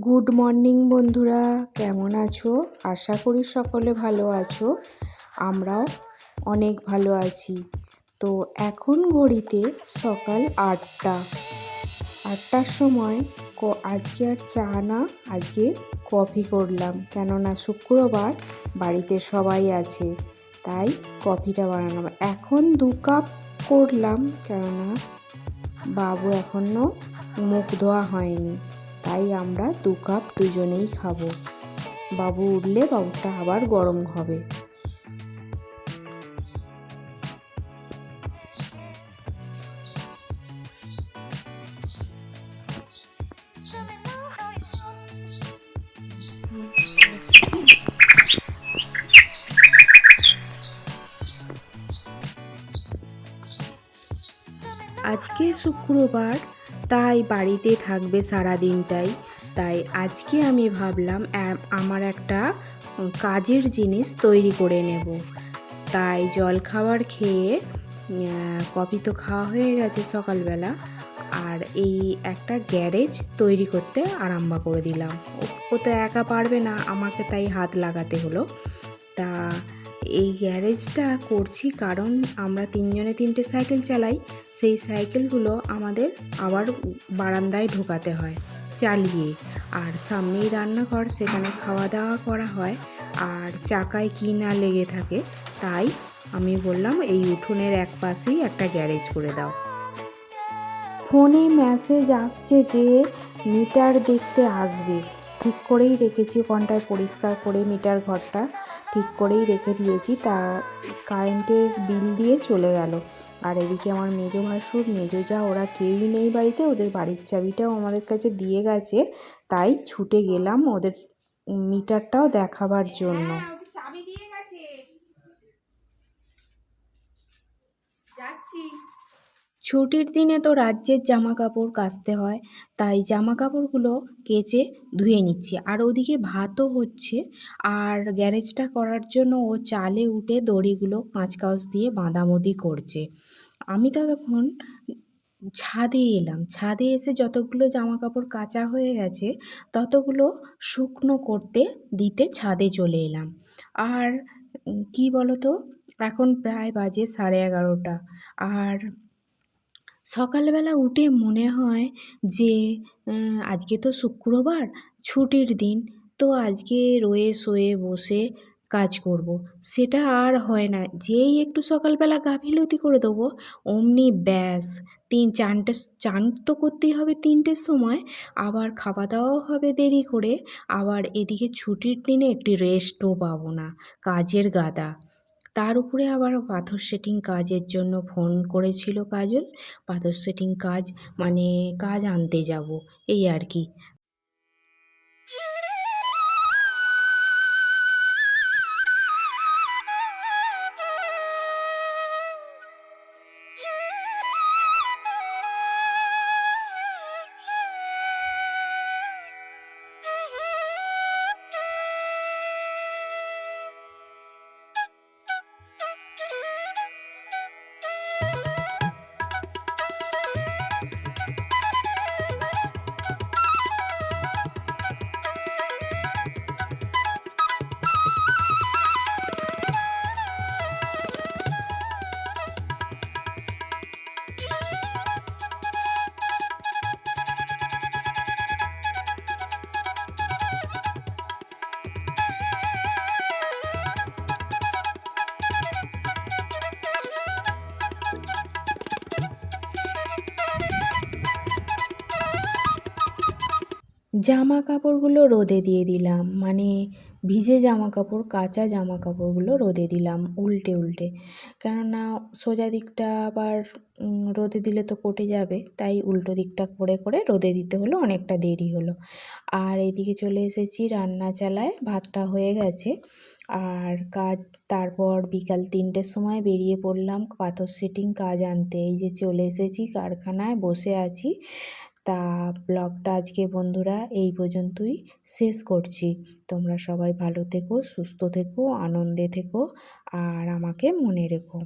Good morning বন্ধুরা। কেমন আছো? আশা করি সকলে ভালো আছো। আমরাও অনেক ভালো আছি। তো এখন ঘড়িতে সকাল আটটা। আটটার সময় ক, আজকে আর চা না, আজকে কফি করলাম। কেননা শুক্রবার বাড়িতে সবাই আছে, তাই কফিটা বানালাম। এখন দু কাপ করলাম, কেননা বাবু এখনও মুখ ধোয়া হয়নি। তাই আমরা দু কাপ দুজনেই খাব। বাবু উঠলে বাবুটা আবার গরম হবে। আজকে শুক্রবার তাই বাড়িতে থাকবে সারা দিনটাই তাই আজকে আমি ভাবলাম আমার একটা কাজের জিনিস তৈরি করে নেব। তাই জল খাবার খেয়ে কফি তো খাওয়া হয়ে গেছে সকালবেলা। আর এই একটা গ্যারেজ তৈরি করতে আরম্ভ করে দিলাম। ও তো একা পারবে না, আমাকে তাই হাত লাগাতে হলো। তা এই গ্যারেজটা করছি কারণ আমরা তিনজনে তিনটে সাইকেল চালাই, সেই সাইকেলগুলো আমাদের আবার বারান্দায় ঢোকাতে হয়, চালিয়ে। আর সামনেই রান্নাঘর, সেখানে খাওয়া দাওয়া করা হয়। আর চাকায় কি না লেগে থাকে, তাই আমি বললাম এই উঠোনের এক পাশেই একটা গ্যারেজ করে দাও। ফোনে মেসেজ আসছে যে মিটার দেখতে আসবে। ঠিক করেই রেখেছি ওখানটায় পরিষ্কার করে মিটার ঘরটা ঠিক করেই রেখে দিয়েছি। তা কারেন্টের বিল দিয়ে চলে গেল। আর এদিকে আমার মেজো ভাসুর, মেজো যা, ওরা কেউই নেই বাড়িতে। ওদের বাড়ির চাবিটাও আমাদের কাছে দিয়ে গেছে। তাই ছুটে গেলাম ওদের মিটারটাও দেখাবার জন্য। গেছে। যাচ্ছি। ছুটির দিনে তো রাজ্যের জামা কাপড় কাচতে হয়, তাই জামা কাপড়গুলো কেচে ধুয়ে নিচ্ছি। আর ওদিকে ভাতও হচ্ছে, আর গ্যারেজটা করার জন্য ও চালে উঠে দড়িগুলো কাঁচকাউচ দিয়ে বাঁধামতি করছে। আমি ততক্ষণ ছাদে এলাম। ছাদে এসে যতগুলো জামা কাপড় কাচা হয়ে গেছে, ততগুলো শুকনো করতে দিতে ছাদে চলে এলাম। আর কি বলো তো এখন প্রায় বাজে সাড়ে এগারোটা। আর সকালবেলা উঠে মনে হয় যে আজকে তো শুক্রবার, ছুটির দিন, তো আজকে রয়ে শোয়ে বসে কাজ করব। সেটা আর হয় না, যেই একটু সকালবেলা গাফিলতি করে দেবো, অমনি ব্যাস, তিন, চানটে, চান তো করতেই হবে তিনটের সময়, আবার খাওয়া দাওয়াও হবে দেরি করে, আবার এদিকে ছুটির দিনে একটি রেস্টও পাবো না, কাজের গাদা তার উপরে আবার পাথর সেটিং কাজের জন্য ফোন করেছিল কাজল। পাথর সেটিং কাজ মানে কাজ আনতে যাব, এই আর কি। জামা কাপড়গুলো রোদে দিয়ে দিলাম। মানে ভিজে জামা কাপড় কাঁচা জামা কাপড়গুলো রোদে দিলাম উল্টে উল্টে। কেননা সোজা দিকটা আবার রোদে দিলে তো কটে যাবে। তাই উল্টো দিকটা করে করে রোদে দিতে হলো, অনেকটা দেরি হলো। আর এদিকে চলে এসেছি রান্না চালায়, ভাতটা হয়ে গেছে। আর কাজ, তারপর বিকাল তিনটের সময় বেরিয়ে পড়লাম। পাথর সেটিং কাজ আনতে। এই যে চলে এসেছি কারখানায়, বসে আছি। তা ব্লগটা আজকে বন্ধুরা এই পর্যন্তই শেষ করছি। তোমরা সবাই ভালো থেকো, সুস্থ থেকো, আনন্দে থেকো, আর আমাকে মনে রেখো।